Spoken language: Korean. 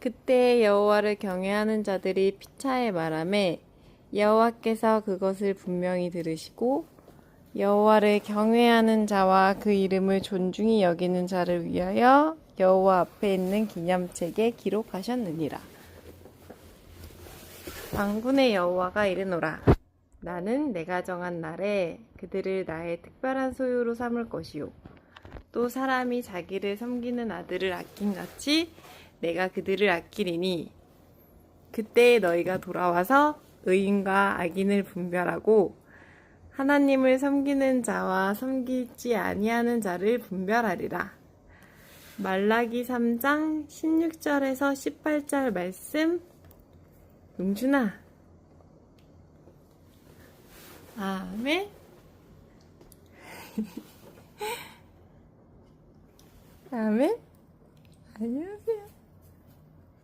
그때 여호와를 경외하는 자들이 피차에 말하매 여호와께서 그것을 분명히 들으시고 여호와를 경외하는 자와 그 이름을 존중히 여기는 자를 위하여 여호와 앞에 있는 기념책에 기록하셨느니라. 왕군의 여호와가 이르노라. 나는 내가 정한 날에 그들을 나의 특별한 소유로 삼을 것이요. 또 사람이 자기를 섬기는 아들을 아낀 같이 내가 그들을 아끼리니 그때 너희가 돌아와서 의인과 악인을 분별하고 하나님을 섬기는 자와 섬기지 아니하는 자를 분별하리라. 말라기 3장 16절에서 18절 말씀. 용준아. 아멘. 아멘. 안녕하세요